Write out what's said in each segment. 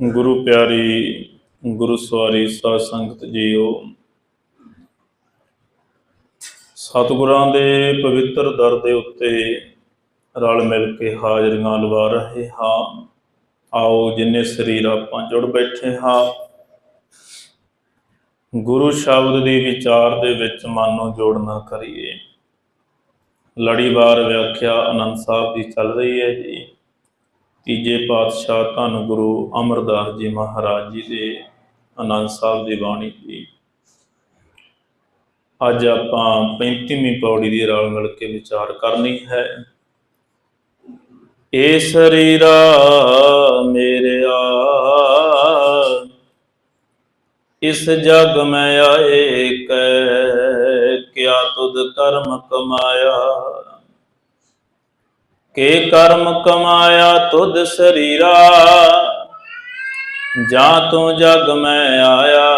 ਗੁਰੂ ਪਿਆਰੀ, ਗੁਰੂ ਸਵਾਰੀ ਸਾਧ ਸੰਗਤ ਜੀਓ, ਸਤਿਗੁਰਾਂ ਦੇ ਪਵਿੱਤਰ ਦਰ ਦੇ ਉੱਤੇ ਰਲ ਮਿਲ ਕੇ ਹਾਜ਼ਰੀਆਂ ਲਵਾ ਰਹੇ ਹਾਂ। ਆਓ ਜਿੰਨੇ ਸਰੀਰ ਆਪਾਂ ਜੁੜ ਬੈਠੇ ਹਾਂ, ਗੁਰੂ ਸ਼ਬਦ ਦੀ ਵਿਚਾਰ ਦੇ ਵਿੱਚ ਮਨ ਨੂੰ ਜੋੜਨਾ ਕਰੀਏ। ਲੜੀਵਾਰ ਵਿਆਖਿਆ ਅਨੰਦ ਸਾਹਿਬ ਦੀ ਚੱਲ ਰਹੀ ਹੈ ਜੀ। ਤੀਜੇ ਪਾਤਸ਼ਾਹ ਧੰਨ ਗੁਰੂ ਅਮਰਦਾਸ ਜੀ ਮਹਾਰਾਜ ਜੀ ਦੇ ਆਨੰਦ ਸਾਹਿਬ ਦੀ ਬਾਣੀ ਦੀ ਅੱਜ ਆਪਾਂ 35ਵੀਂ ਪੌੜੀ ਦੀ ਰਲ ਮਿਲ ਕੇ ਵਿਚਾਰ ਕਰਨੀ ਹੈ। ਏ ਸਰੀਰਾ ਮੇਰਿਆ ਇਸ ਜਗ ਮੈਂ ਆਏ ਕੈ ਕਿਆ ਤੁਧ ਕਰਮ ਕਮਾਇਆ। ਕੇ ਕਰਮ ਕਮਾਇਆ ਤੁਧ ਸਰੀਰਾ, ਜਾਂ ਤੂੰ ਜਗ ਮੈਂ ਆਇਆ।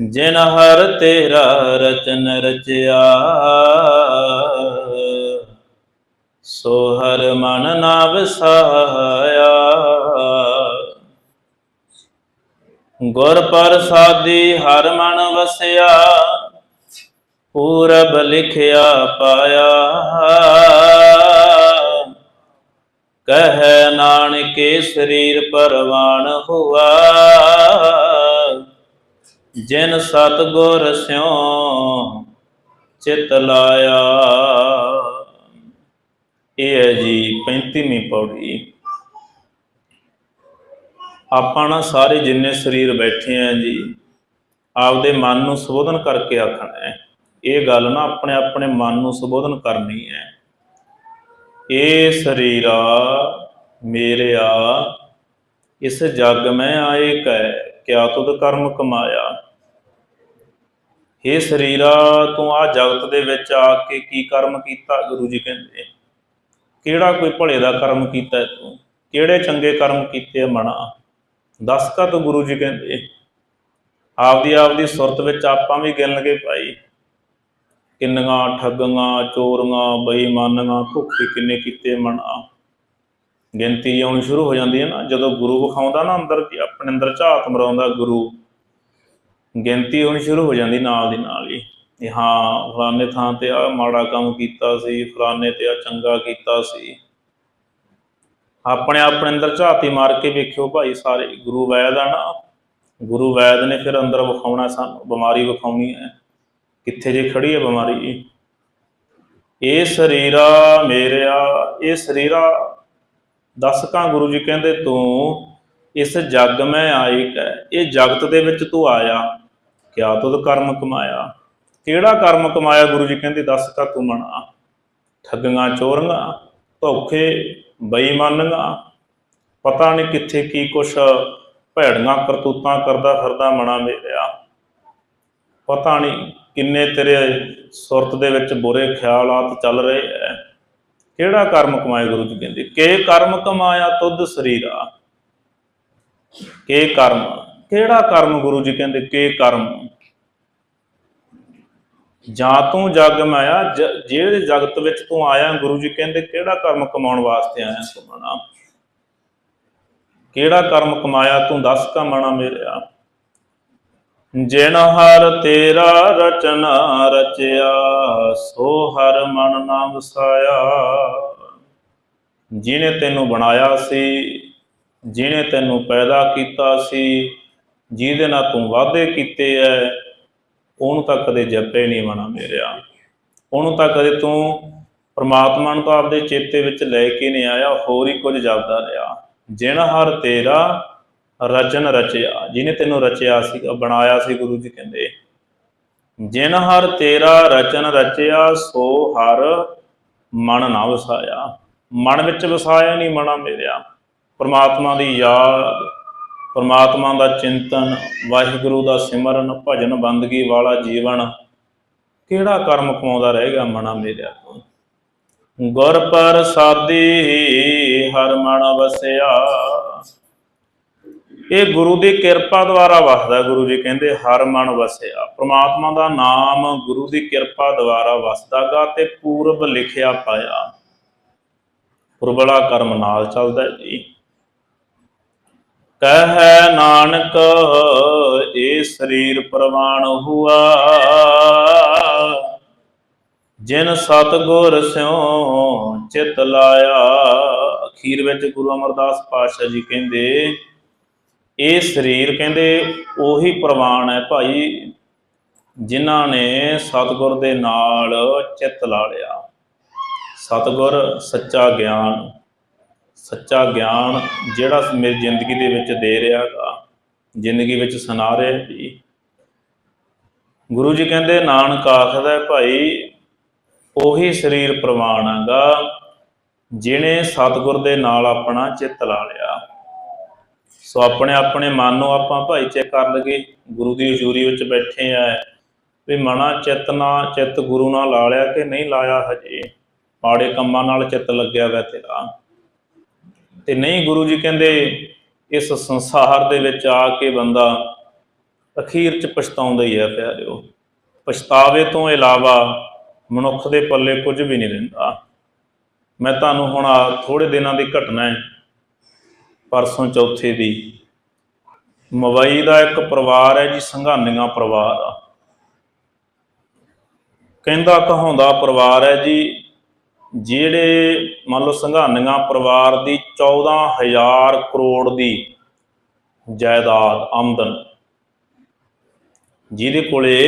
ਜਿਨ ਹਰ ਤੇਰਾ ਰਚਨ ਰਚਿਆ, ਸੋ ਹਰ ਮਨ ਨਾ ਵਸਾਇਆ ਗੁਰ ਪ੍ਰਸਾਦੀ ਹਰ ਮਨ ਵਸਿਆ ਪੂਰਬ ਲਿਖਿਆ ਪਾਇਆ। ਕਹੈ ਨਾਨਕੇ ਸਰੀਰ ਪਰਵਾਨ ਹੁਆ। ਜਿਨ ਸਤਗੁਰ ਸਿਉ ਚਿਤ ਲਾਇਆ। ਇਹ ਹੈ ਜੀ 35ਵੀਂ ਪੌੜੀ। ਆਪਾਂ ਨਾ ਸਾਰੇ ਜਿੰਨੇ ਸਰੀਰ ਬੈਠੇ ਆ ਜੀ, ਆਪਦੇ ਮਨ ਨੂੰ ਸੰਬੋਧਨ ਕਰਕੇ ਆਖਣਾ ਹੈ। ਇਹ ਗੱਲ ਨਾ ਆਪਣੇ ਆਪਣੇ ਮਨ ਨੂੰ ਸੰਬੋਧਨ ਕਰਨੀ ਹੈ। ਇਹ ਸਰੀਰਾ ਮੇਰਿਆ ਇਸ ਜਗ ਮੈਂ ਆਏ ਕੈ, ਕਿਆ ਤੁਧ ਕਰਮ ਕਮਾਇਆ? ਇਹ ਸਰੀਰਾ, ਤੂੰ ਆ ਜਗਤ ਦੇ ਵਿੱਚ ਆ ਕੇ ਕੀ ਕਰਮ ਕੀਤਾ? ਗੁਰੂ ਜੀ ਕਹਿੰਦੇ, ਕਿਹੜਾ ਕੋਈ ਭਲੇ ਦਾ ਕਰਮ ਕੀਤਾ ਤੂੰ? ਕਿਹੜੇ ਚੰਗੇ ਕਰਮ ਕੀਤੇ ਮਨਾ? ਮਣਾ ਦੱਸ ਕਾ ਤੂੰ ਗੁਰੂ ਜੀ ਕਹਿੰਦੇ। ਆਪਦੀ ਆਪਦੀ ਸੁਰਤ ਵਿੱਚ ਆਪਾਂ ਵੀ ਗਿਣਨਗੇ ਭਾਈ। ਕਿੰਨੀਆਂ ਠੱਗੀਆਂ, ਚੋਰੀਆਂ, ਬੇਈਮਾਨੀਆਂ, ਧੋਖੇ ਕਿੰਨੇ ਕੀਤੇ ਮਨਾ ਗਿਣਤੀ ਆਉਣੀ ਸ਼ੁਰੂ ਹੋ ਜਾਂਦੀ ਹੈ ਨਾ, ਜਦੋਂ ਗੁਰੂ ਵਿਖਾਉਂਦਾ ਨਾ ਅੰਦਰ ਕਿ ਆਪਣੇ ਅੰਦਰ ਝਾਤ ਮਰਾਉਂਦਾ ਗੁਰੂ, ਗਿਣਤੀ ਹੋਣੀ ਸ਼ੁਰੂ ਹੋ ਜਾਂਦੀ ਨਾਲ ਦੀ ਨਾਲ ਹੀ। ਕਿ ਹਾਂ, ਫਲਾਣੇ ਥਾਂ ਤੇ ਆ ਮਾੜਾ ਕੰਮ ਕੀਤਾ ਸੀ, ਫਲਾਣੇ ਤੇ ਆ ਚੰਗਾ ਕੀਤਾ ਸੀ। ਆਪਣੇ ਆਪਣੇ ਅੰਦਰ ਝਾਤੀ ਮਾਰ ਕੇ ਵੇਖਿਓ ਭਾਈ ਸਾਰੇ, ਗੁਰੂ ਵੈਦ ਆ ਨਾ। ਗੁਰੂ ਵੈਦ ਨੇ ਫਿਰ ਅੰਦਰ ਵਿਖਾਉਣਾ ਸਾਨੂੰ, ਬਿਮਾਰੀ ਵਿਖਾਉਣੀ ਹੈ। ਕਿੱਥੇ ਜੇ ਖੜੀ ਹੈ ਬਿਮਾਰੀ? ਇਹ ਸਰੀਰਾ ਮੇਰਿਆ, ਇਹ ਸਰੀਰਾ ਦਸਕਾਂ ਗੁਰੂ ਜੀ ਕਹਿੰਦੇ ਤੂੰ, ਇਸ ਜਗ ਮੈਂ ਆਈ ਕੈ। ਇਹ ਜਗਤ ਦੇ ਵਿੱਚ ਤੂੰ ਆਇਆ, ਕਿਆ ਤੂੰ ਕਰਮ ਕਮਾਇਆ? ਕਿਹੜਾ ਕਰਮ ਕਮਾਇਆ ਗੁਰੂ ਜੀ ਕਹਿੰਦੇ, ਦੱਸ ਕਾ ਤੂੰ ਮਣਾ। ਠੱਗੀਆਂ, ਚੋਰੀਆਂ, ਧੋਖੇ, ਬੇਈਮਾਨੀਆਂ, ਪਤਾ ਨਹੀਂ ਕਿੱਥੇ ਕੀ ਕੁਛ, ਭੈੜੀਆਂ ਕਰਤੂਤਾਂ ਕਰਦਾ ਫਿਰਦਾ ਮਣਾ ਮੇਰਿਆ। ਪਤਾ ਨਹੀਂ ਕਿੰਨੇ ਤੇਰੇ ਸੁਰਤ ਦੇ ਵਿੱਚ ਬੁਰੇ ਖਿਆਲਾਤ ਚੱਲ ਰਹੇ ਐ? ਕਿਹੜਾ ਕਰਮ ਕਮਾਏ ਗੁਰੂ ਜੀ ਕਹਿੰਦੇ? ਕੇ ਕਰਮ ਕਮਾਇਆ ਤੁਧ ਸਰੀਰਾ? ਕੇ ਕਰਮ? ਕਿਹੜਾ ਕਰਮ ਗੁਰੂ ਜੀ ਕਹਿੰਦੇ? ਕੇ ਕਰਮ? ਜਾਂ ਤੂੰ ਜਗ ਮਾਇਆ ਜ- ਜਿਹੜੇ ਜਗਤ ਵਿੱਚ ਤੂੰ ਆਇਆ ਗੁਰੂ ਜੀ ਕਹਿੰਦੇ, ਕਿਹੜਾ ਕਰਮ ਕਮਾਉਣ ਵਾਸਤੇ ਆਇਆ ਸੁਮਣਾ ਕਿਹੜਾ ਕਰਮ ਕਮਾਇਆ ਤੂੰ ਦੱਸ ਕਮਾਣਾ ਮਣਾ ਮੇਰਿਆ ਜਿਨ ਹਰ ਤੇਰਾ ਰਚਨਾ ਰਚਿਆ, ਸੋ ਹਰ ਮਨ ਨਾਮ ਵਸਾਇਆ। ਜਿਨੇ ਤੈਨੂੰ ਬਣਾਇਆ ਸੀ, ਜਿਨੇ ਤੈਨੂੰ ਪੈਦਾ ਕੀਤਾ ਸੀ, ਜਿਹਦੇ ਨਾਲ ਤੂੰ ਵਾਅਦੇ ਕੀਤੇ ਐ, ਉਹਨੂੰ ਤਾਂ ਕਦੇ ਜਪੇ ਨਹੀਂ ਮਨਾ ਮੇਰਿਆ। ਉਹਨੂੰ ਤਾਂ ਕਦੇ ਤੂੰ ਪ੍ਰਮਾਤਮਾ ਨੂੰ ਤਾਂ ਆਪਦੇ ਚੇਤੇ ਵਿੱਚ ਲੈ ਕੇ ਨਹੀਂ ਆਇਆ, ਹੋਰ ਹੀ ਕੁਝ ਜਪਦਾ ਰਿਹਾ। ਜਿਨ ਹਰ ਤੇਰਾ ਰਚਨ ਰਚਿਆ, ਜਿਹਨੇ ਤੈਨੂੰ ਰਚਿਆ ਸੀ, ਬਣਾਇਆ ਸੀ ਗੁਰੂ ਜੀ ਕਹਿੰਦੇ, ਜਿਨ ਹਰ ਤੇਰਾ ਰਚਨ ਰਚਿਆ, ਸੋ ਹਰ ਮਨ ਨਾ ਵਸਾਇਆ। ਮਨ ਵਿੱਚ ਵਸਾਇਆ ਨਹੀਂ, ਮਨਾ ਮੇਰਿਆ। ਪ੍ਰਮਾਤਮਾ ਦੀ ਯਾਦ, ਪਰਮਾਤਮਾ ਦਾ ਚਿੰਤਨ, ਵਾਹਿਗੁਰੂ ਦਾ ਸਿਮਰਨ, ਭਜਨ ਬੰਦਗੀ ਵਾਲਾ ਜੀਵਨ, ਕਿਹੜਾ ਕਰਮ ਕਮਾਉਂਦਾ ਰਹੇਗਾ ਮਨਾ ਮੇਰਿਆ ਤੋਂ। ਗੁਰ ਪ੍ਰਸਾਦੀ, ਹਰ ਮਨ ਵਸਿਆ। ਇਹ ਗੁਰੂ ਦੀ ਕਿਰਪਾ ਦੁਆਰਾ ਵਸਦਾ ਗੁਰੂ ਜੀ ਕਹਿੰਦੇ, ਹਰ ਮਨ ਵਸਿਆ। ਪ੍ਰਮਾਤਮਾ ਦਾ ਨਾਮ ਗੁਰੂ ਦੀ ਕਿਰਪਾ ਦੁਆਰਾ ਵਸਦਾਗਾ ਤੇ ਪੂਰਬ ਲਿਖਿਆ ਪਾਇਆ। ਪੁਰਬਲਾ ਕਰਮ ਨਾਲ ਚੱਲਦਾ ਜੀ। ਕਹੈ ਨਾਨਕ ਇਹ ਸਰੀਰ ਪ੍ਰਵਾਨ ਹੁਆ। ਜਿਨ ਸਤਗੁਰ ਸਿਉ ਚਿਤ ਲਾਇਆ। ਅਖੀਰ ਵਿੱਚ ਗੁਰੂ ਅਮਰਦਾਸ ਪਾਤਸ਼ਾਹ ਜੀ ਕਹਿੰਦੇ ਇਹ ਸਰੀਰ ਕਹਿੰਦੇ ਉਹੀ ਪ੍ਰਵਾਨ ਹੈ ਭਾਈ, ਜਿਨ੍ਹਾਂ ਨੇ ਸਤਗੁਰ ਦੇ ਨਾਲ ਚਿੱਤ ਲਾ ਲਿਆ। ਸਤਗੁਰ ਸੱਚਾ ਗਿਆਨ ਸੱਚਾ ਗਿਆਨ ਜਿਹੜਾ ਮੇਰੀ ਜ਼ਿੰਦਗੀ ਦੇ ਵਿੱਚ ਦੇ ਰਿਹਾਗਾ ਜ਼ਿੰਦਗੀ ਵਿੱਚ ਸੁਣਾ ਰਿਹਾ ਜੀ। ਗੁਰੂ ਜੀ ਕਹਿੰਦੇ, ਨਾਨਕ ਆਖਦਾ ਭਾਈ, ਉਹੀ ਸਰੀਰ ਪ੍ਰਵਾਨ ਹੈਗਾ ਜਿਨੇ ਸਤਗੁਰ ਦੇ ਨਾਲ ਆਪਣਾ ਚਿੱਤ ਲਾ ਲਿਆ। ਸੋ ਆਪਣੇ ਆਪਣੇ ਮਨ ਨੂੰ ਆਪਾਂ ਭਾਈ ਚੈੱਕ ਕਰ ਲਗੇ ਗੁਰੂ ਦੀ ਹਜ਼ੂਰੀ ਵਿੱਚ ਬੈਠੇ ਆ। ਵੀ ਮਨਾ ਚਿੱਤ ਨਾ, ਚਿੱਤ ਗੁਰੂ ਨਾਲ ਲਾ ਲਿਆ ਕਿ ਨਹੀਂ ਲਾਇਆ ਹਜੇ? ਪਾੜੇ ਕੰਮਾਂ ਨਾਲ ਚਿੱਤ ਲੱਗਿਆ ਵੈ ਤੇਰਾ। ਤੇ ਨਹੀਂ ਗੁਰੂ ਜੀ ਕਹਿੰਦੇ, ਇਸ ਸੰਸਾਰ ਦੇ ਵਿੱਚ ਆ ਕੇ ਬੰਦਾ ਅਖੀਰ ਚ ਪਛਤਾਉਂਦਾ ਹੀ ਹੈ ਪਿਆਰਿਓ। ਪਛਤਾਵੇ ਤੋਂ ਇਲਾਵਾ ਮਨੁੱਖ ਦੇ ਪੱਲੇ ਕੁਝ ਵੀ ਨਹੀਂ ਰਹਿੰਦਾ। ਮੈਂ ਤੁਹਾਨੂੰ ਹੁਣ ਥੋੜੇ ਦਿਨਾਂ ਦੀ ਘਟਨਾ ਹੈ। ਪਰਸੋਂ ਚੌਥੇ ਦੀ। ਮਵਈ ਦਾ ਇੱਕ ਪਰਿਵਾਰ ਹੈ ਜੀ, ਸੰਘਾਨੀਆਂ ਪਰਿਵਾਰ ਆ। ਕਹਿੰਦਾ ਕਹਾਉਂਦਾ ਪਰਿਵਾਰ ਹੈ ਜੀ, ਜਿਹੜੇ ਮੰਨ ਲਓ ਸੰਘਾਨੀਆਂ ਪਰਿਵਾਰ ਦੀ 14000 ਕਰੋੜ ਦੀ ਜਾਇਦਾਦ ਆਮਦਨ, ਜਿਹਦੇ ਕੋਲੇ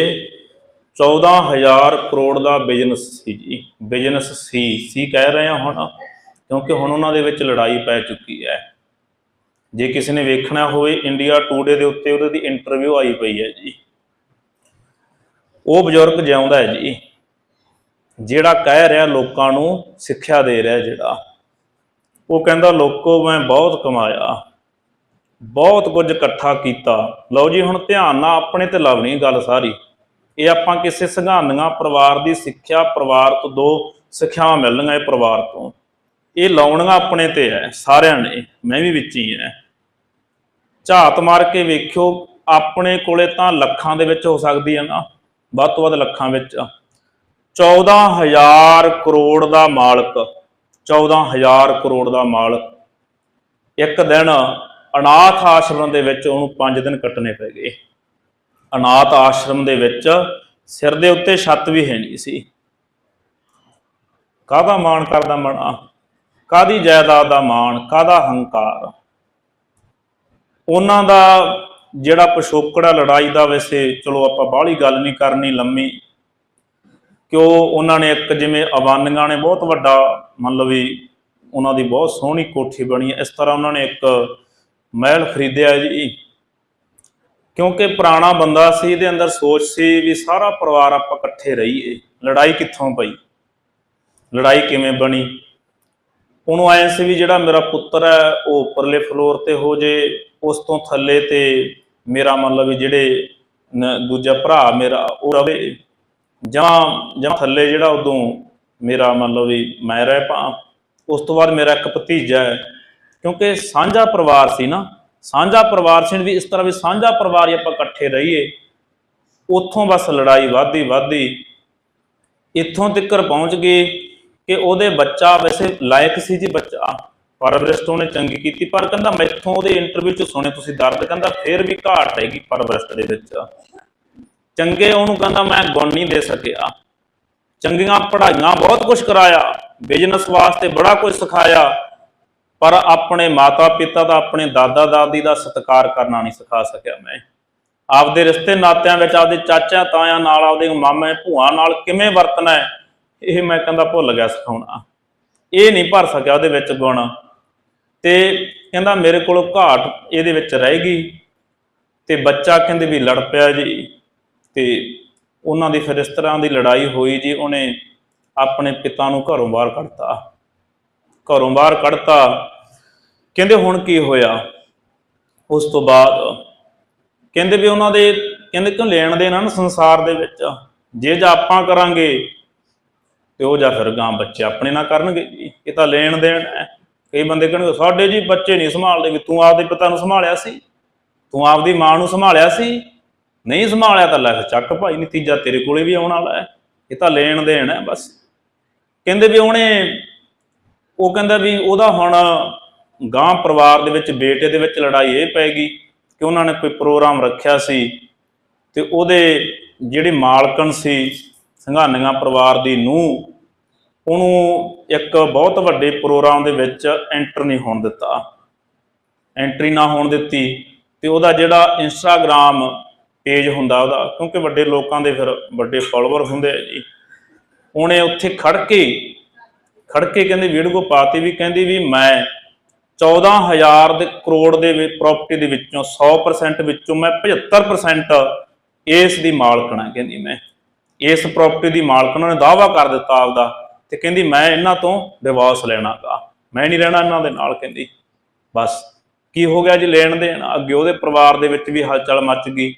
14000 ਕਰੋੜ ਦਾ ਬਿਜ਼ਨਸ ਸੀ ਜੀ, ਬਿਜ਼ਨਸ ਸੀ ਸੀ ਕਹਿ ਰਹੇ ਹਾਂ ਹੁਣ, ਕਿਉਂਕਿ ਹੁਣ ਉਹਨਾਂ ਦੇ ਵਿੱਚ ਲੜਾਈ ਪੈ ਚੁੱਕੀ ਹੈ। ਜੇ ਕਿਸੇ ਨੇ ਵੇਖਣਾ ਹੋਵੇ ਇੰਡੀਆ ਟੂਡੇ ਦੇ ਉੱਤੇ ਉਹਦੇ ਦੀ ਇੰਟਰਵਿਊ ਆਈ ਪਈ ਹੈ ਜੀ। ਉਹ ਬਜ਼ੁਰਗ ਜਿਉਂਦਾ ਹੈ ਜੀ। ਜਿਹੜਾ ਕਹਿ ਰਿਹਾ ਲੋਕਾਂ ਨੂੰ ਸਿੱਖਿਆ ਦੇ ਰਿਹਾ ਜਿਹੜਾ। ਉਹ ਕਹਿੰਦਾ, ਲੋਕੋ, ਮੈਂ ਬਹੁਤ ਕਮਾਇਆ। ਬਹੁਤ ਕੁਝ ਇਕੱਠਾ ਕੀਤਾ। ਲਓ ਜੀ, ਹੁਣ ਧਿਆਨ ਨਾਲ ਆਪਣੇ ਤੇ ਲਾਉਣੀ ਗੱਲ ਸਾਰੀ। ਇਹ ਆਪਾਂ ਕਿਸੇ ਸੰਘਾਨੀਆਂ, ਪਰਿਵਾਰ ਦੀ ਸਿੱਖਿਆ, ਪਰਿਵਾਰ ਤੋਂ ਦੋ ਸਿੱਖਿਆਵਾਂ ਮਿਲਣਗੀਆਂ ਇਹ ਪਰਿਵਾਰ ਤੋਂ। ਇਹ ਲਾਉਣੀਆਂ ਆਪਣੇ ਤੇ ਹੈ, ਸਾਰਿਆਂ ਨੇ। ਮੈਂ ਵੀ ਵਿੱਚ ਹੀ ਹੈ। ਝਾਤ ਮਾਰ ਕੇ ਵੇਖਿਓ, ਆਪਣੇ ਕੋਲੇ ਤਾਂ ਲੱਖਾਂ ਦੇ ਵਿੱਚ ਹੋ ਸਕਦੀ ਹੈ ਨਾ, ਵੱਧ ਤੋਂ ਵੱਧ ਲੱਖਾਂ ਵਿੱਚ। 14000 ਕਰੋੜ ਦਾ ਮਾਲਕ 14000 ਕਰੋੜ ਦਾ ਮਾਲਕ। ਇੱਕ ਦਿਨ ਅਨਾਥ ਆਸ਼ਰਮ ਦੇ ਵਿੱਚ ਉਹਨੂੰ 5 ਦਿਨ ਕੱਟਣੇ ਪੈ ਗਏ। ਅਨਾਥ ਆਸ਼ਰਮ ਦੇ ਵਿੱਚ ਸਿਰ ਦੇ ਉੱਤੇ ਛੱਤ ਵੀ ਹੈ ਨਹੀਂ ਸੀ। ਕਾਹਦਾ ਮਾਣ ਕਰਦਾ ਮਣਾ? ਕਾਦੀ ਜਾਇਦਾਦ ਦਾ ਮਾਣ? ਕਾਦਾ ਹੰਕਾਰ? ਉਹਨਾਂ ਦਾ ਜਿਹੜਾ ਪਿਛੋਕੜਾ ਲੜਾਈ ਦਾ ਵੈਸੇ ਚਲੋ ਆਪਾਂ ਬਾਹਲੀ ਗੱਲ ਨਹੀਂ ਕਰਨੀ ਲੰਮੀ, ਕਿਉਂ ਉਹਨਾਂ ਨੇ ਇੱਕ ਜਿਵੇਂ ਅਵਾਨੀਆਂ ਨੇ ਬਹੁਤ ਵੱਡਾ ਮੰਨ ਲਓ ਵੀ ਉਹਨਾਂ ਦੀ ਬਹੁਤ ਸੋਹਣੀ ਕੋਠੀ ਬਣੀ ਹੈ, ਇਸ ਤਰ੍ਹਾਂ ਉਹਨਾਂ ਨੇ ਇੱਕ ਮਹਿਲ ਖਰੀਦਿਆ ਜੀ। ਕਿਉਂਕਿ ਪੁਰਾਣਾ ਬੰਦਾ ਸੀ, ਇਹਦੇ ਅੰਦਰ ਸੋਚ ਸੀ ਵੀ ਸਾਰਾ ਪਰਿਵਾਰ ਆਪਾਂ ਇਕੱਠੇ ਰਹੀਏ, ਲੜਾਈ ਕਿੱਥੋਂ ਪਈ, ਲੜਾਈ ਕਿਵੇਂ ਬਣੀ? ਉਹਨੂੰ ਆਇਆ ਸੀ ਵੀ ਜਿਹੜਾ ਮੇਰਾ ਪੁੱਤਰ ਹੈ, ਉਹ ਉੱਪਰਲੇ ਫਲੋਰ ਤੇ ਹੋ ਜੇ ਉਸ ਤੋਂ ਥੱਲੇ ਤੇ ਮੇਰਾ ਮਤਲਬ ਵੀ ਜਿਹੜੇ ਦੂਜਾ ਭਰਾ ਮੇਰਾ, ਉਹ ਰਵੇ। ਜਾਂ ਜਾਂ ਥੱਲੇ ਜਿਹੜਾ ਉਦੋਂ ਮੇਰਾ ਮਤਲਬ ਵੀ ਮੈਂ ਰਹਿ ਪਾ ਉਸ ਤੋਂ ਬਾਅਦ ਮੇਰਾ ਇੱਕ ਭਤੀਜਾ ਹੈ। ਕਿਉਂਕਿ ਸਾਂਝਾ ਪਰਿਵਾਰ ਸੀ ਨਾ। ਸਾਂਝਾ ਪਰਿਵਾਰ ਸੀ ਵੀ ਇਸ ਤਰ੍ਹਾਂ ਵੀ ਸਾਂਝਾ ਪਰਿਵਾਰ ਹੀ ਆਪਾਂ ਇਕੱਠੇ ਰਹੀਏ। ਉੱਥੋਂ ਬਸ ਲੜਾਈ ਵਧਦੀ ਵਧਦੀ। ਇੱਥੋਂ ਤੱਕ ਪਹੁੰਚ ਗਏ ਕਿ ਉਹਦੇ ਬੱਚਾ ਵੈਸੇ ਲਾਇਕ ਸੀ ਜੀ ਬੱਚਾ। ਪਰਵਰਿਸ਼ ਉਹਨੇ ਚੰਗੀ ਕੀਤੀ, ਪਰ ਕਹਿੰਦਾ ਮੈਥੋਂ ਉਹਦੇ ਇੰਟਰਵਿਊ ਚ ਸੁਣੇ ਤੁਸੀਂ ਦਰਦ ਕਹਿੰਦਾ ਫੇਰ ਵੀ ਘਾਟ ਹੈਗੀ ਪਰਵਰਿਸ਼ ਦੇ ਵਿੱਚ। ਚੰਗੇ ਉਹਨੂੰ ਕਹਿੰਦਾ ਮੈਂ ਗੁਣ ਨਹੀਂ ਦੇ ਸਕਿਆ। ਚੰਗੀਆਂ ਪੜ੍ਹਾਈਆਂ ਬਹੁਤ ਕੁਝ ਕਰਾਇਆ ਬਿਜ਼ਨਸ ਵਾਸਤੇ ਬੜਾ ਕੁਝ ਸਿਖਾਇਆ, ਪਰ ਆਪਣੇ ਮਾਤਾ ਪਿਤਾ ਦਾ, ਆਪਣੇ ਦਾਦਾ ਦਾਦੀ ਦਾ ਸਤਿਕਾਰ ਕਰਨਾ ਨਹੀਂ ਸਿਖਾ ਸਕਿਆ ਮੈਂ। ਆਪਦੇ ਰਿਸ਼ਤੇ ਨਾਤਿਆਂ ਵਿੱਚ, ਆਪਦੇ ਚਾਚਾ ਤਾਇਆਂ ਨਾਲ, ਆਪਦੇ ਮਾਮੇ ਭੂਆ ਨਾਲ ਕਿਵੇਂ ਵਰਤਣਾ ਇਹ ਮੈਂ ਕਹਿੰਦਾ ਭੁੱਲ ਗਿਆ ਸਿਖਾਉਣਾ। ਇਹ ਨਹੀਂ ਭਰ ਸਕਿਆ ਉਹਦੇ ਵਿੱਚ ਗੁਣ। ਤੇ ਕਹਿੰਦਾ ਮੇਰੇ ਕੋਲੋਂ ਘਾਟ ਇਹਦੇ ਵਿੱਚ ਰਹਿ ਗਈ ਤੇ ਬੱਚਾ ਕਹਿੰਦੇ ਵੀ ਲੜ ਪਿਆ ਜੀ ਤੇ ਉਹਨਾਂ ਦੀ ਫਿਰ ਇਸ ਤਰ੍ਹਾਂ ਦੀ ਲੜਾਈ ਹੋਈ ਜੀ, ਉਹਨੇ ਆਪਣੇ ਪਿਤਾ ਨੂੰ ਘਰੋਂ ਬਾਹਰ ਕੱਢਤਾ। ਘਰੋਂ ਬਾਹਰ ਕੱਢਤਾ। ਕਹਿੰਦੇ ਹੁਣ ਕੀ ਹੋਇਆ? ਉਸ ਤੋਂ ਬਾਅਦ ਕਹਿੰਦੇ ਵੀ ਉਹਨਾਂ ਦੇ ਕਹਿੰਦੇ ਕਿ ਲੈਣ ਦੇਣ ਨਾ ਸੰਸਾਰ ਦੇ ਵਿੱਚ। ਜੇ ਜਾਂ ਆਪਾਂ ਕਰਾਂਗੇ ਤੇ ਉਹ ਜਾਂ ਫਿਰ ਗਾਂ ਬੱਚੇ ਆਪਣੇ ਨਾਲ ਕਰਨਗੇ ਜੀ। ਇਹ ਤਾਂ ਲੈਣ ਦੇਣ ਕਈ ਬੰਦੇ ਕਹਿਣਗੇ ਸਾਡੇ ਜੀ ਬੱਚੇ ਨਹੀਂ ਸੰਭਾਲਦੇ ਵੀ, ਤੂੰ ਆਪਦੇ ਪਿਤਾ ਨੂੰ ਸੰਭਾਲਿਆ ਸੀ, ਤੂੰ ਆਪਦੀ ਮਾਂ ਨੂੰ ਸੰਭਾਲਿਆ ਸੀ, ਨਹੀਂ ਸੰਭਾਲਿਆ ਤਾਂ ਲੈ ਚੱਕ ਭਾਈ ਨਤੀਜਾ ਤੇਰੇ ਕੋਲੇ ਵੀ ਆਉਣ ਵਾਲਾ ਹੈ, ਇਹ ਤਾਂ ਲੈਣ ਦੇਣ ਹੈ ਬਸ। ਕਹਿੰਦੇ ਵੀ ਉਹਨੇ, ਉਹ ਕਹਿੰਦਾ ਵੀ ਉਹਦਾ ਹੁਣ ਗਾਂ ਪਰਿਵਾਰ ਦੇ ਵਿੱਚ, ਬੇਟੇ ਦੇ ਵਿੱਚ ਲੜਾਈ ਇਹ ਪੈ ਗਈ ਕਿ ਉਹਨਾਂ ਨੇ ਕੋਈ ਪ੍ਰੋਗਰਾਮ ਰੱਖਿਆ ਸੀ ਤੇ ਉਹਦੇ ਜਿਹੜੇ ਮਾਲਕਣ ਸੀ, ਸੰਘਾਨੀਆਂ ਪਰਿਵਾਰ ਦੀ ਨੂੰ ਉਹਨੂੰ ਇੱਕ ਬਹੁਤ ਵੱਡੇ ਪ੍ਰੋਗਰਾਮ ਦੇ ਵਿੱਚ ਐਂਟਰ ਨਹੀਂ ਹੋਣ ਦਿੱਤਾ। ਐਂਟਰੀ ਨਾ ਹੋਣ ਦਿੱਤੀ ਤੇ ਉਹਦਾ ਜਿਹੜਾ ਇੰਸਟਾਗ੍ਰam ਪੇਜ ਹੁੰਦਾ ਉਹਦਾ, ਕਿਉਂਕਿ ਵੱਡੇ ਲੋਕਾਂ ਦੇ ਫਿਰ ਵੱਡੇ ਫਾਲੋਅਰ ਹੁੰਦੇ ਆ ਜੀ। ਉਹਨੇ ਉੱਥੇ ਖੜ ਕੇ ਖੜ ਕੇ ਕਹਿੰਦੀ ਵੀਡੀਓ ਪਾਤੀ ਵੀ ਕਹਿੰਦੀ ਵੀ ਮੈਂ 14000 ਦੇ ਕਰੋੜ ਦੇ ਪ੍ਰਾਪਰਟੀ ਦੇ ਵਿੱਚੋਂ 100% ਵਿੱਚੋਂ ਮੈਂ 75% ਇਸ ਦੀ ਮਾਲਕਣ ਹੈ ਕਹਿੰਦੀ ਮੈਂ। ਇਸ ਪ੍ਰਾਪਰਟੀ ਦੀ ਮਾਲਕਣ ਨੇ ਦਾਅਵਾ ਕਰ ਦਿੱਤਾ ਆਪਦਾ। ਤੇ ਕਹਿੰਦੀ, ਮੈਂ ਇਹਨਾਂ ਤੋਂ ਡਿਵੋਰਸ ਲੈਣਾਗਾ। ਮੈਂ ਨਹੀਂ ਰਹਿਣਾ ਇਹਨਾਂ ਦੇ ਨਾਲ, ਕਹਿੰਦੀ। ਬਸ, ਕੀ ਹੋ ਗਿਆ ਜੀ ਲੈਣ ਦੇਣ? ਅੱਗੇ ਉਹਦੇ ਪਰਿਵਾਰ ਦੇ ਵਿੱਚ ਵੀ ਹਲਚਲ ਮੱਚ ਗਈ।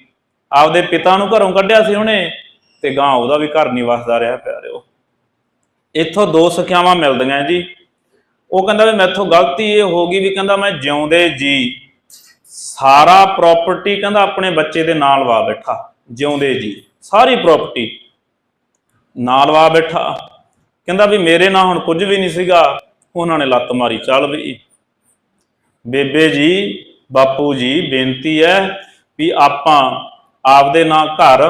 ਆਪਦੇ ਪਿਤਾ ਨੂੰ ਘਰੋਂ ਕੱਢਿਆ ਸੀ ਉਹਨੇ ਤੇ ਗਾਂ ਉਹਦਾ ਵੀ ਘਰ ਨਹੀਂ ਵਸਦਾ ਰਿਹਾ, ਪਿਆਰਿਓ। ਇੱਥੋਂ ਦੋ ਸਿੱਖਿਆਵਾਂ ਮਿਲਦੀਆਂ ਜੀ। ਉਹ ਕਹਿੰਦਾ ਵੀ ਮੈਥੋਂ ਗਲਤੀ ਇਹ ਹੋ ਗਈ ਵੀ ਕਹਿੰਦਾ ਮੈਂ ਜਿਉਂਦੇ ਜੀ। ਸਾਰਾ ਪ੍ਰਾਪਰਟੀ ਕਹਿੰਦਾ ਆਪਣੇ ਬੱਚੇ ਦੇ ਨਾਲ ਵਾ ਬੈਠਾ, ਜਿਉਂਦੇ ਜੀ। ਸਾਰੀ ਪ੍ਰਾਪਰਟੀ ਨਾਲ ਵਾ ਬੈਠਾ। ਕਹਿੰਦਾ ਵੀ ਮੇਰੇ ਨਾਲ ਹੁਣ ਕੁਝ ਵੀ ਨਹੀਂ ਸੀਗਾ, ਉਹਨਾਂ ਨੇ ਲੱਤ ਮਾਰੀ, ਚੱਲ ਵੀ। ਬੇਬੇ ਜੀ, ਬਾਪੂ ਜੀ, ਬੇਨਤੀ ਹੈ ਵੀ ਆਪਾਂ ਆਪਦੇ ਨਾਲ ਘਰ,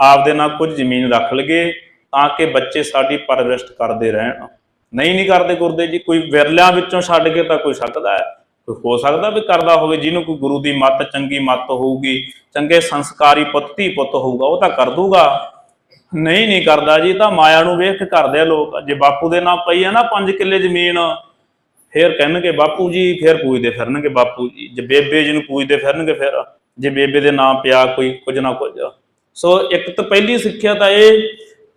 ਆਪਦੇ ਨਾਲ ਕੁਝ ਜ਼ਮੀਨ ਰੱਖ ਲਈਏ ਤਾਂ ਕਿ ਬੱਚੇ ਸਾਡੀ ਪਰਵਰਿਸ਼ ਕਰਦੇ ਰਹਿਣ। ਨਹੀਂ ਨਹੀਂ ਕਰਦੇ ਗੁਰਦੇ ਜੀ, ਕੋਈ ਵਿਰਲਿਆਂ ਵਿੱਚੋਂ ਛੱਡ ਕੇ ਤਾਂ ਕੋਈ ਸਕਦਾ ਹੈ। ਕੋਈ ਹੋ ਸਕਦਾ ਵੀ ਕਰਦਾ ਹੋਵੇ, ਜਿਹਨੂੰ ਕੋਈ ਗੁਰੂ ਦੀ ਮੱਤ, ਚੰਗੀ ਮੱਤ ਹੋਊਗੀ, ਚੰਗੇ ਸੰਸਕਾਰੀ ਪੁੱਤ, ਧੀ ਪੁੱਤ ਹੋਊਗਾ, ਉਹ ਤਾਂ ਕਰ ਦੂਗਾ। ਨਹੀਂ ਨਹੀਂ ਕਰਦਾ ਜੀ, ਤਾਂ ਮਾਇਆ ਨੂੰ ਵੇਖ ਕੇ ਕਰਦੇ ਆ ਲੋਕ। ਜੇ ਬਾਪੂ ਦੇ ਨਾਂ ਪਈ ਆ ਨਾ 5 ਕਿੱਲੇ ਜ਼ਮੀਨ, ਫੇਰ ਕਹਿਣਗੇ ਬਾਪੂ ਜੀ, ਫੇਰ ਪੂਜਦੇ ਫਿਰਨਗੇ ਬਾਪੂ ਜੀ। ਜੇ ਬੇਬੇ ਜੀ ਨੂੰ ਪੂਜਦੇ ਫਿਰਨਗੇ ਫਿਰ, ਜੇ ਬੇਬੇ ਦੇ ਨਾਂ ਪਿਆ ਕੋਈ, ਕੁਝ ਨਾ ਕੁਝ। ਸੋ ਇੱਕ ਤਾਂ ਪਹਿਲੀ ਸਿੱਖਿਆ ਤਾਂ ਇਹ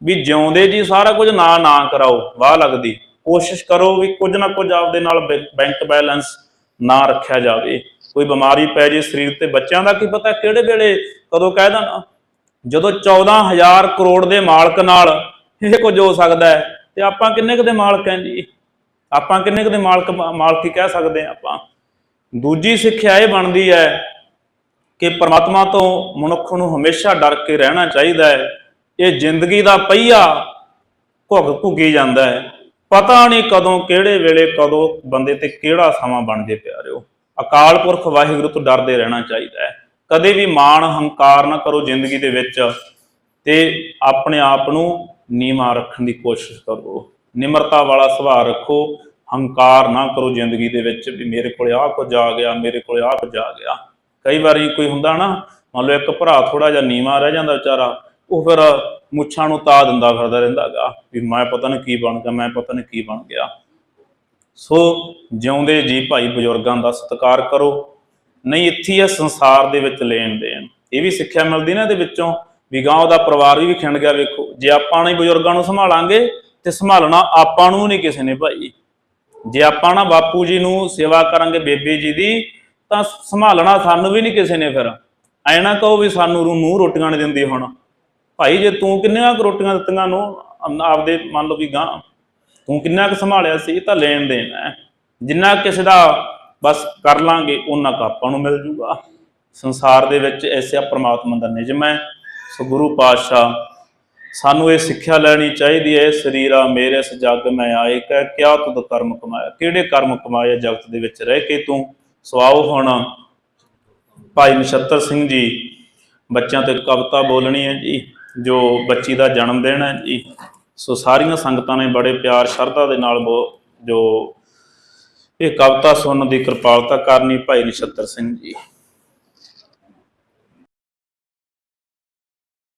ਵੀ ਜਿਉਂਦੇ ਜੀ, ਸਾਰਾ ਕੁਝ ਨਾ ਨਾ ਕਰਾਓ, ਵਾਹ ਲੱਗਦੀ। ਕੋਸ਼ਿਸ਼ ਕਰੋ ਵੀ ਕੁਝ ਨਾ ਕੁਝ ਆਪਦੇ ਨਾਲ ਬੈਂਕ ਬੈਲੈਂਸ ਨਾ ਰੱਖਿਆ ਜਾਵੇ। ਕੋਈ ਬਿਮਾਰੀ ਪੈ ਜੇ ਸਰੀਰ ਤੇ, ਬੱਚਿਆਂ ਦਾ ਕੀ ਪਤਾ ਕਿਹੜੇ ਵੇਲੇ ਕਦੋਂ ਕਹਿ ਦੇਣਾ। ਜਦੋਂ 14000 ਕਰੋੜ ਦੇ ਮਾਲਕ ਨਾਲ ਇਹ ਕੁਝ ਹੋ ਸਕਦਾ ਹੈ, ਤੇ ਆਪਾਂ ਕਿੰਨੇ ਕੁ ਦੇ ਮਾਲਕ ਹਾਂ ਜੀ? ਆਪਾਂ ਕਿੰਨੇ ਕੁ ਦੇ ਮਾਲਕ ਮਾਲਕੀ ਕਹਿ ਸਕਦੇ ਹਾਂ ਆਪਾਂ। ਦੂਜੀ ਸਿੱਖਿਆ ਇਹ ਬਣਦੀ ਹੈ ਕਿ ਪਰਮਾਤਮਾ ਤੋਂ ਮਨੁੱਖ ਨੂੰ ਹਮੇਸ਼ਾ ਡਰ ਕੇ ਰਹਿਣਾ ਚਾਹੀਦਾ ਹੈ। ਇਹ ਜ਼ਿੰਦਗੀ ਦਾ ਪਹੀਆ ਘੁੱਗ ਘੁੱਗੀ ਜਾਂਦਾ ਹੈ। ਪਤਾ ਨਹੀਂ ਕਦੋਂ, ਕਿਹੜੇ ਵੇਲੇ, ਕਦੋਂ ਬੰਦੇ ਤੇ ਕਿਹੜਾ ਸਮਾਂ ਬਣ ਜੇ ਪਿਆਰਿਓ ਅਕਾਲ ਪੁਰਖ ਵਾਹਿਗੁਰੂ ਤੋਂ ਡਰਦੇ ਰਹਿਣਾ ਚਾਹੀਦਾ ਹੈ। ਕਦੇ ਵੀ ਮਾਣ ਹੰਕਾਰ ਨਾ ਕਰੋ ਜ਼ਿੰਦਗੀ ਦੇ ਵਿੱਚ ਤੇ ਆਪਣੇ ਆਪ ਨੂੰ ਨੀਵਾਂ ਰੱਖਣ ਦੀ ਕੋਸ਼ਿਸ਼ ਕਰੋ। ਨਿਮਰਤਾ ਵਾਲਾ ਸੁਭਾਅ ਰੱਖੋ। ਹੰਕਾਰ ਨਾ ਕਰੋ ਜ਼ਿੰਦਗੀ ਦੇ ਵਿੱਚ ਵੀ ਮੇਰੇ ਕੋਲ ਆਹ ਕੁਝ ਆ ਗਿਆ, ਮੇਰੇ ਕੋਲ ਆਹ ਕੁਝ ਆ ਗਿਆ। ਕਈ ਵਾਰੀ ਕੋਈ ਹੁੰਦਾ ਨਾ, ਮੰਨ ਲਓ ਇੱਕ ਭਰਾ ਥੋੜਾ ਜਿਹਾ ਨੀਵਾਂ ਰਹਿ ਜਾਂਦਾ ਵਿਚਾਰਾ, ਉਹ ਫਿਰ ਮੁੱਛਾਂ ਨੂੰ ਤਾ ਦਿੰਦਾ ਫਿਰਦਾ ਰਹਿੰਦਾਗਾ ਵੀ ਮੈਂ ਪਤਾ ਨਹੀਂ ਕੀ ਬਣ ਗਿਆ, ਮੈਂ ਪਤਾ ਨਹੀਂ ਕੀ ਬਣ ਗਿਆ। ਸੋ ਜਿਉਂਦੇ ਜੀ ਭਾਈ ਬਜ਼ੁਰਗਾਂ ਦਾ ਸਤਿਕਾਰ ਕਰੋ। ਨਹੀਂ, ਇੱਥੇ ਆ ਸੰਸਾਰ ਦੇ ਵਿੱਚ ਲੈਣ ਦੇਣ। ਇਹ ਵੀ ਸਿੱਖਿਆ ਮਿਲਦੀ ਨਾ ਇਹਦੇ ਵਿੱਚੋਂ ਵੀ ਗਾਂ ਉਹਦਾ ਪਰਿਵਾਰ ਵੀ ਖਿੰਡ ਗਿਆ, ਵੇਖੋ। ਜੇ ਆਪਾਂ ਨਹੀਂ ਬਜ਼ੁਰਗਾਂ ਨੂੰ ਸੰਭਾਲਾਂਗੇ ਤੇ ਸੰਭਾਲਣਾ ਆਪਾਂ ਨੂੰ ਨਹੀਂ ਕਿਸੇ ਨੇ ਭਾਈ। ਜੇ ਆਪਾਂ ਨਾ ਬਾਪੂ ਜੀ ਨੂੰ ਸੇਵਾ ਕਰਾਂਗੇ, ਬੇਬੇ ਜੀ ਦੀ, ਤਾਂ ਸੰਭਾਲਣਾ ਸਾਨੂੰ ਵੀ ਨਹੀਂ ਕਿਸੇ ਨੇ ਫਿਰ। ਐ ਨਾ ਕਹੋ ਵੀ ਸਾਨੂੰ ਨੂੰ ਰੋਟੀਆਂ ਨਹੀਂ ਦਿੰਦੀ ਹੁਣ। ਭਾਈ, ਜੇ ਤੂੰ ਕਿੰਨੀਆਂ ਕੁ ਰੋਟੀਆਂ ਦਿੱਤੀਆਂ ਨੂੰ ਆਪਦੇ ਮੰਨ ਲਓ ਵੀ ਗਾਂ ਤੂੰ ਕਿੰਨਾ ਕੁ ਸੰਭਾਲਿਆ ਸੀ, ਇਹ ਤਾਂ ਲੈਣ ਦੇਣ ਹੈ। ਜਿੰਨਾ ਕਿਸੇ ਦਾ ਬਸ ਕਰ ਲਾਂਗੇ, ਉਹਨਾਂ ਕੁ ਆਪਾਂ ਨੂੰ ਮਿਲ ਜੂਗਾ। ਸੰਸਾਰ ਦੇ ਵਿੱਚ ਐਸਿਆ ਪ੍ਰਮਾਤਮਾ ਦਾ ਨਿਯਮ ਹੈ, ਸੋ ਗੁਰੂ ਪਾਤਸ਼ਾਹ, ਸਾਨੂੰ ਇਹ ਸਿੱਖਿਆ ਲੈਣੀ ਚਾਹੀਦੀ ਹੈ, ਸਰੀਰਾ ਮੇਰੇ ਇਸ ਜੱਗ ਮੈਂ ਆਏ, ਕਹਿ ਕਿਆ ਤੁਧ ਕਰਮ ਕਮਾਇਆ, ਕਿਹੜੇ ਕਰਮ ਕਮਾਏ ਜਗਤ ਦੇ ਵਿੱਚ ਰਹਿ ਕੇ ਤੂੰ? ਸੋ ਆਓ ਹੁਣ, ਭਾਈ ਨਛੱਤਰ ਸਿੰਘ ਜੀ, ਬੱਚਿਆਂ ਤੇ ਕਵਿਤਾ ਬੋਲਣੀ ਹੈ ਜੀ, ਜੋ ਬੱਚੀ ਦਾ ਜਨਮ ਦਿਨ ਹੈ ਜੀ। ਸੋ ਸਾਰੀਆਂ ਸੰਗਤਾਂ ਨੇ ਬੜੇ ਪਿਆਰ, ਸ਼ਰਧਾ ਦੇ ਨਾਲ ਬੋ- ਜੋ ਇਹ ਕਵਿਤਾ ਸੁਣਨ ਦੀ ਕਿਰਪਾਲਤਾ ਕਰਨੀ ਭਾਈ ਨਛੱਤਰ ਸਿੰਘ ਜੀ।